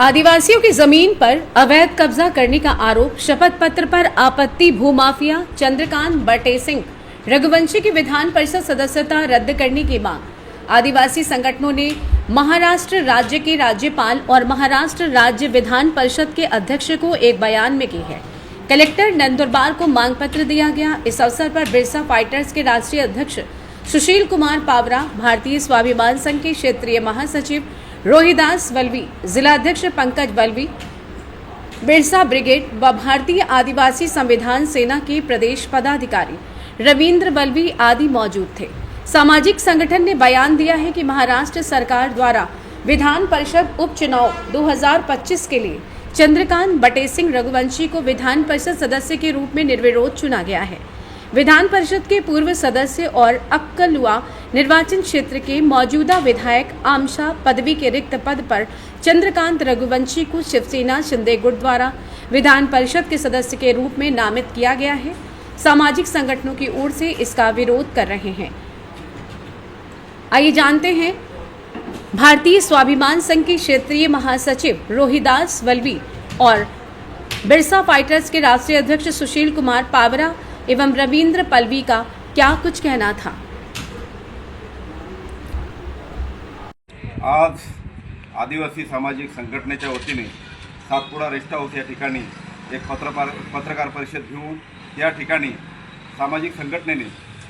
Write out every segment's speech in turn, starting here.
आदिवासियों की ज़मीन पर अवैध कब्जा करने का आरोप, शपथ पत्र पर आपत्ति, भूमाफिया, चंद्रकांत बटे सिंह, रघुवंशी की विधान परिषद सदस्यता रद्द करने की मांग। आदिवासी संगठनों ने महाराष्ट्र राज्य के राज्यपाल और महाराष्ट्र राज्य विधान परिषद के अध्यक्ष को एक बयान में की है। कलेक्टर नंदुरबार को मांग पत्र दिया गया। इस अवसर पर बिरसा फाइटर्स के राष्ट्रीय अध्यक्ष सुशील कुमार पावरा, भारतीय स्वाभिमान संघ के क्षेत्रीय महासचिव रोहिदास वल्वी जिलाध्यक्ष पंकज वल्वी बिरसा ब्रिगेड व भारतीय आदिवासी संविधान सेना के प्रदेश पदाधिकारी रविंद्र बल्वी आदि मौजूद थे। सामाजिक संगठन ने बयान दिया है कि महाराष्ट्र सरकार द्वारा विधान परिषद उपचुनाव 2025 के लिए चंद्रकांत बटे सिंह रघुवंशी को विधान परिषद सदस्य के रूप में निर्विरोध चुना गया है। विधान परिषद के पूर्व सदस्य और अक्कलुआ निर्वाचन क्षेत्र के मौजूदा विधायक आमशा पदवी के रिक्त पद पर चंद्रकांत रघुवंशी को शिवसेना शिंदे गुट द्वारा विधान परिषद के सदस्य के रूप में नामित किया गया है। सामाजिक संगठनों की ओर से इसका विरोध कर रहे हैं। आइए जानते हैं, भारतीय स्वाभिमान संघ के क्षेत्रीय महासचिव रोहिदास वल्वी और बिरसा फाइटर्स के राष्ट्रीय अध्यक्ष सुशील कुमार पावरा एवं रविंद्र पल्वी का क्या कुछ कहना था। आज आदिवासी सामाजिक संघटनेच्या वतीने सातपुडा रेस्ट हाऊस या ठिकाणी एक पत्रपार पत्रकार परिषद घेऊन या ठिकाणी सामाजिक संघटनेने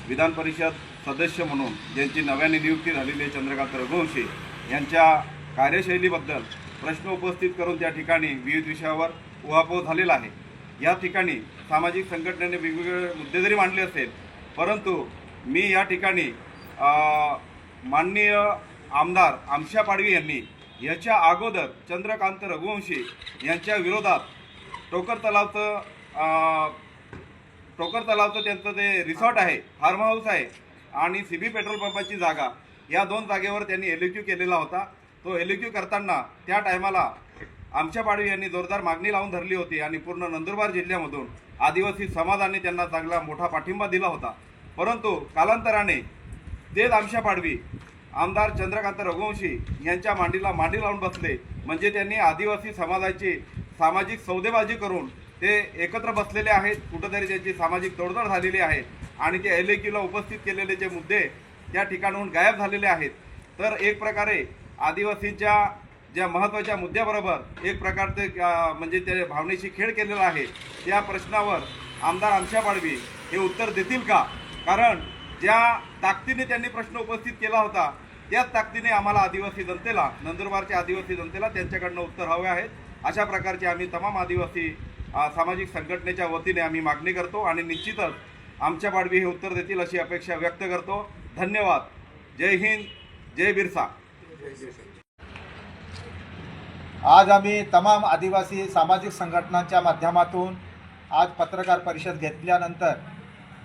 विधान परिषद सदस्य म्हणून ज्यांची नव्याने नियुक्ती झालेली आहे चंद्रकांत रघुवंशी यांच्या कार्यशैलीबद्दल प्रश्न उपस्थित करून त्या ठिकाणी विविध विषयावर उहापोह झालेला आहे. या ठिकाणी सामाजिक संघटनेने वेगवेगळे मुद्दे जरी मांडले असेल परंतु मी या ठिकाणी माननीय आमदार आमशा पाडवी यांनी याच्या अगोदर चंद्रकांत रघुवंशी यांच्या विरोधात टोकर तलावचं टोकर तलावचं त्यांचं ते रिसॉर्ट आहे फार्म हाऊस आहे आणि सी बी पेट्रोल पंपाची जागा. या दोन जागेवर त्यांनी एल क्यू केलेला होता. तो एल क्यू करताना त्या टायमाला आमच्या पाडवी यांनी जोरदार मागणी लावून धरली होती आणि पूर्ण नंदुरबार जिल्ह्यामधून आदिवासी समाजाने त्यांना चांगला मोठा पाठिंबा दिला होता. परंतु कालांतराने तेच आमच्या पाडवी आमदार चंद्रकांत रघुवंशी यांच्या मांडीला मांडी लावून बसले. म्हणजे त्यांनी आदिवासी समाजाची सामाजिक सौदेबाजी करून ते एकत्र बसलेले आहेत. कुठंतरी त्यांची सामाजिक तोडजोड झालेली आहे. आणि ते एल क्यूला उपस्थित केलेले जे मुद्दे त्या ठिकाणाहून गायब झालेले आहेत. तर एक प्रकारे आदिवासींच्या ज्या महत्त्वाच्या मुद्द्याबरोबर एक प्रकारचे म्हणजे त्या भावनेशी खेळ केलेला आहे. त्या प्रश्नावर आमदार आमशा पाडवी हे उत्तर देतील का? कारण ज्या ताकदीने त्यांनी प्रश्न उपस्थित केला होता त्याच ताकदीने आम्हाला आदिवासी जनतेला नंदुरबारच्या आदिवासी जनतेला त्यांच्याकडनं उत्तर हवे आहेत अशा प्रकारचे आम्ही तमाम आदिवासी सामाजिक संघटनेच्या वतीने आम्ही मागणी करतो आणि निश्चितच आमच्या पाडवी हे उत्तर देतील अशी अपेक्षा व्यक्त करतो. धन्यवाद. जय हिंद. जय बिरसा. आज आम्ही तमाम आदिवासी सामाजिक संघटनांच्या माध्यमातून आज पत्रकार परिषद घेतल्यानंतर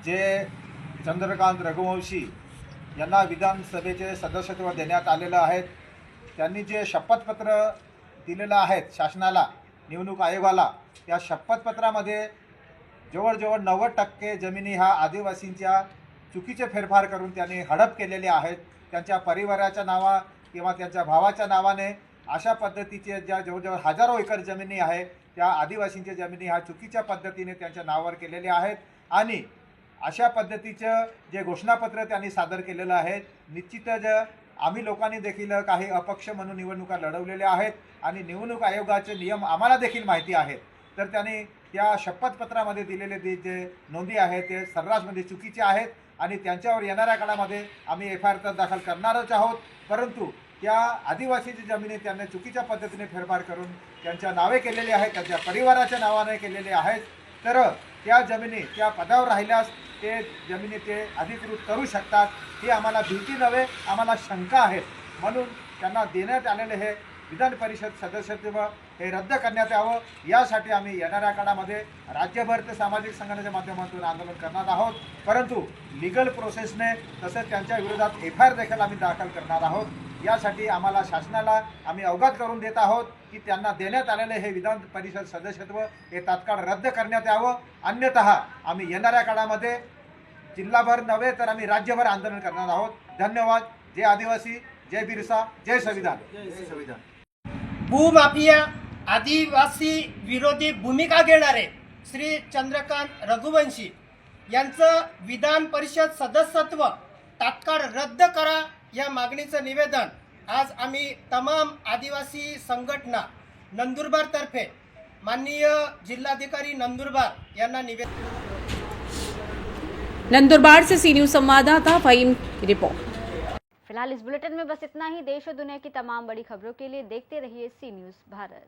जे चंद्रकांत रघुवंशी यांना विधानसभेचे सदस्यत्व देण्यात आलेलं आहे. त्यांनी जे शपथपत्र दिलेलं आहेत शासनाला निवडणूक आयोगाला या शपथपत्रामध्ये जवळजवळ नव्वद टक्के जमिनी ह्या आदिवासींच्या चुकीचे फेरफार करून त्यांनी हडप केलेले आहेत. त्यांच्या परिवाराच्या नावा किंवा त्यांच्या भावाच्या नावाने अशा पद्धतीचे ज्या जवळजवळ हजारो एकर जमिनी आहे त्या आदिवासींच्या जमिनी ह्या चुकीच्या पद्धतीने त्यांच्या नावावर केलेल्या आहेत. आणि अशा पद्धतीचं जे घोषणापत्र त्यांनी सादर केलेलं आहे निश्चितच आम्ही लोकांनी देखील काही अपक्ष म्हणून निवडणुका लढवलेल्या आहेत आणि निवडणूक आयोगाचे नियम आम्हाला देखील माहिती आहेत. तर त्यांनी त्या शपथपत्रामध्ये दिलेले जे जे नोंदी आहेत ते सर्रासमध्ये चुकीचे आहेत आणि त्यांच्यावर येणाऱ्या काळामध्ये आम्ही एफ आय आर तर दाखल करणारच आहोत. परंतु त्या आदिवासीची जमिनी त्यांनी चुकीच्या पद्धतीने फेरफार करून त्यांच्या नावे केलेली आहेत त्यांच्या परिवाराच्या नावाने केलेले आहेत. तर त्या जमिनी त्या पदावर राहिल्यास ते जमिनी ते अधिकृत करू शकतात ही आम्हाला भीती नव्हे आम्हाला शंका आहे. म्हणून त्यांना देण्यात आलेले हे विधान परिषद सदस्यत्व हे रद्द करण्यात यावं. यासाठी आम्ही येणाऱ्या काळामध्ये राज्यभर ते सामाजिक संघटनेच्या माध्यमातून आंदोलन करणार आहोत. परंतु लिगल प्रोसेसने तसेच त्यांच्या विरोधात एफ आय आर देखील आम्ही दाखल करणार आहोत. यासाठी आम्हाला शासनाला आम्ही अवगत करून देत आहोत की त्यांना देण्यात आलेले हे विधान परिषद सदस्यत्व हे तात्काळ रद्द करण्यात यावं. अन्यतः आम्ही येणाऱ्या काळामध्ये जिल्हाभर नव्हे तर आम्ही राज्यभर आंदोलन करणार आहोत. धन्यवाद. जय आदिवासी. जय बिरसा. जय संविधान. जय संविधान. भूमाफिया आदिवासी विरोधी भूमिका घेणारे श्री चंद्रकांत रघुवंशी यांचं विधान परिषद सदस्यत्व तात्काळ रद्द करा. या मागणीचं निवेदन आज आम्ही तमाम आदिवासी संघटना नंदुरबारतर्फे माननीय जिल्हाधिकारी नंदुरबार यांना निवेदन नंदुरबार से सी न्यूज संवाददाता फहीम की रिपोर्ट। फिलहाल इस बुलेटिन में बस इतना ही। देश और दुनिया की तमाम बड़ी खबरों के लिए देखते रहिए सी न्यूज़ भारत।